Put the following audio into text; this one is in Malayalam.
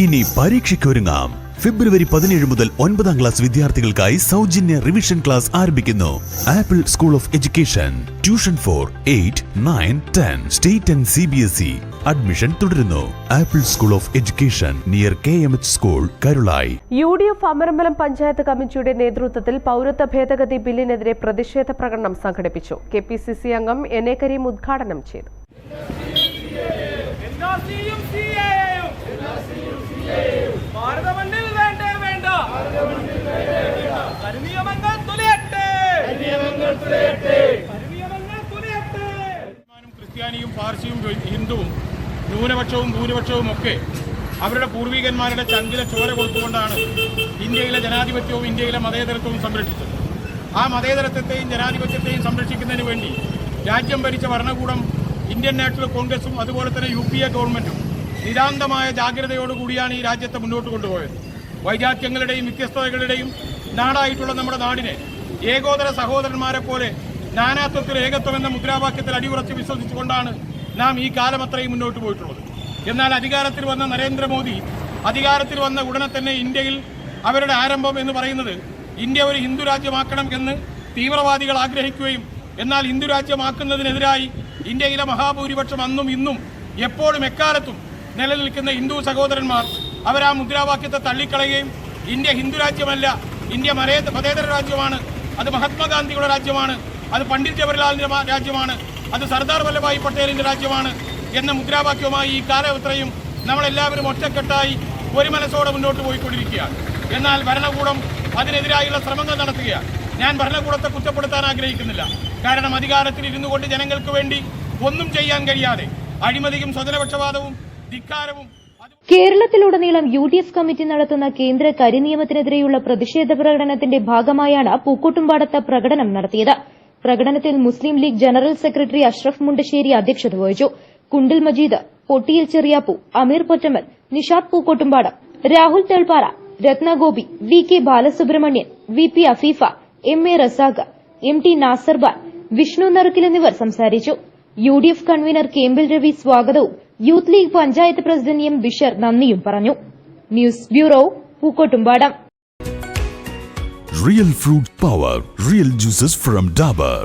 ഇനി പരീക്ഷയ്ക്കൊരുങ്ങാം. ഫെബ്രുവരി പതിനേഴ് മുതൽ ഒൻപതാം ക്ലാസ് വിദ്യാർത്ഥികൾക്കായി സൗജന്യ റിവിഷൻ ക്ലാസ് ആരംഭിക്കുന്നു. Apple School of Education tuition four eight nine ten state and C B S E admission തുടരുന്നു. Apple School of Education near K M H school Karulayi U D F Amarambalam panchayat കമ്മിറ്റിയുടെ നേതൃത്വത്തിൽ പൗരത്വ ഭേദഗതി ബില്ലിനെതിരെ പ്രതിഷേധ പ്രകടനം സംഘടിപ്പിച്ചു. കെ പി സി സി അംഗം എൻ എ കരീം ഉദ്ഘാടനം ചെയ്തു. ക്രിസ്ത്യാനിയും പാർസിയും ഹിന്ദുവും ന്യൂനപക്ഷവും ഭൂരിപക്ഷവും ഒക്കെ അവരുടെ പൂർവികന്മാരുടെ ചങ്കിലെ ചോര കൊടുത്തുകൊണ്ടാണ് ഇന്ത്യയിലെ ജനാധിപത്യവും ഇന്ത്യയിലെ മതേതരത്വവും സംരക്ഷിച്ചത്. ആ മതേതരത്വത്തെയും ജനാധിപത്യത്തെയും സംരക്ഷിക്കുന്നതിന് വേണ്ടി രാജ്യം ഭരിച്ച ഭരണകൂടം ഇന്ത്യൻ നാഷണൽ കോൺഗ്രസും അതുപോലെ തന്നെ യു പി എ ഗവൺമെന്റും നിരാന്തമായ ജാഗ്രതയോടുകൂടിയാണ് ഈ രാജ്യത്തെ മുന്നോട്ട് കൊണ്ടുപോയത്. വൈജാത്യങ്ങളുടെയും വ്യത്യസ്തതകളുടെയും നാടായിട്ടുള്ള നമ്മുടെ നാടിനെ ഏകോദര സഹോദരന്മാരെ പോലെ നാനാത്വത്തിൽ ഏകത്വം എന്ന മുദ്രാവാക്യത്തിൽ അടിയുറച്ച് വിശ്വസിച്ചുകൊണ്ടാണ് നാം ഈ കാലം അത്രയും മുന്നോട്ട് പോയിട്ടുള്ളത്. എന്നാൽ അധികാരത്തിൽ വന്ന നരേന്ദ്രമോദി അധികാരത്തിൽ വന്ന ഉടനെ തന്നെ ഇന്ത്യയിൽ അവരുടെ ആരംഭം എന്ന് പറയുന്നത് ഇന്ത്യ ഒരു ഹിന്ദു രാജ്യമാക്കണം എന്ന് തീവ്രവാദികൾ ആഗ്രഹിക്കുകയും എന്നാൽ ഹിന്ദു രാജ്യമാക്കുന്നതിനെതിരായി ഇന്ത്യയിലെ മഹാഭൂരിപക്ഷം അന്നും ഇന്നും എപ്പോഴും എക്കാലത്തും നിലനിൽക്കുന്ന ഹിന്ദു സഹോദരന്മാർ അവർ ആ മുദ്രാവാക്യത്തെ തള്ളിക്കളയുകയും ഇന്ത്യ ഹിന്ദു രാജ്യമല്ല ഇന്ത്യ മതേതര രാജ്യമാണ് അത് മഹാത്മാഗാന്ധിയുടെ രാജ്യമാണ്. അത് പണ്ഡിറ്റ് ജവഹർലാലിന്റെ രാജ്യമാണ്. അത് സർദാർ വല്ലഭായ് പട്ടേലിന്റെ രാജ്യമാണ് എന്ന മുദ്രാവാക്യവുമായി ഈ കാലയത്രയും നമ്മളെല്ലാവരും ഒറ്റക്കെട്ടായി ഒരു മനസ്സോടെ മുന്നോട്ട് പോയിക്കൊണ്ടിരിക്കുകയാണ്. എന്നാൽ ഭരണകൂടം അതിനെതിരായുള്ള ശ്രമങ്ങൾ നടത്തുകയാണ്. ഞാൻ ഭരണകൂടത്തെ കുറ്റപ്പെടുത്താൻ ആഗ്രഹിക്കുന്നില്ല. കാരണം അധികാരത്തിൽ ഇരുന്നു കൊണ്ട് ജനങ്ങൾക്ക് വേണ്ടി ഒന്നും ചെയ്യാൻ കഴിയാതെ അഴിമതിയും സ്വജനപക്ഷപാതവും ധിക്കാരവും കേരളത്തിലുടനീളം യു ഡി എഫ് കമ്മിറ്റി നടത്തുന്ന കേന്ദ്ര കരിനിയമത്തിനെതിരെയുള്ള പ്രതിഷേധ പ്രകടനത്തിന്റെ ഭാഗമായാണ് പൂക്കോട്ടുംപാടത്ത് പ്രകടനം നടത്തിയത്. പ്രകടനത്തിൽ മുസ്ലിം ലീഗ് ജനറൽ സെക്രട്ടറി അഷ്റഫ് മുണ്ടശ്ശേരി അധ്യക്ഷത വഹിച്ചു. Kundil Majeed Pottiyil Cheriyappu Ameer Pottammal Nishad Pookkottumpadam Rahul Thelppara Rathnagopi V K Balasubramanian V P Afeefa M A Razak M T Nasarban Vishnu Narukkil എന്നിവർ സംസാരിച്ചു. U D F convener Kempil Ravi സ്വാഗതവും യൂത്ത് ലീഗ് പഞ്ചായത്ത് പ്രസിഡന്റ് എം ബിഷർ നന്ദിയും പറഞ്ഞു. News bureau Pookkottumpadam. Real fruit power real juices from Dabur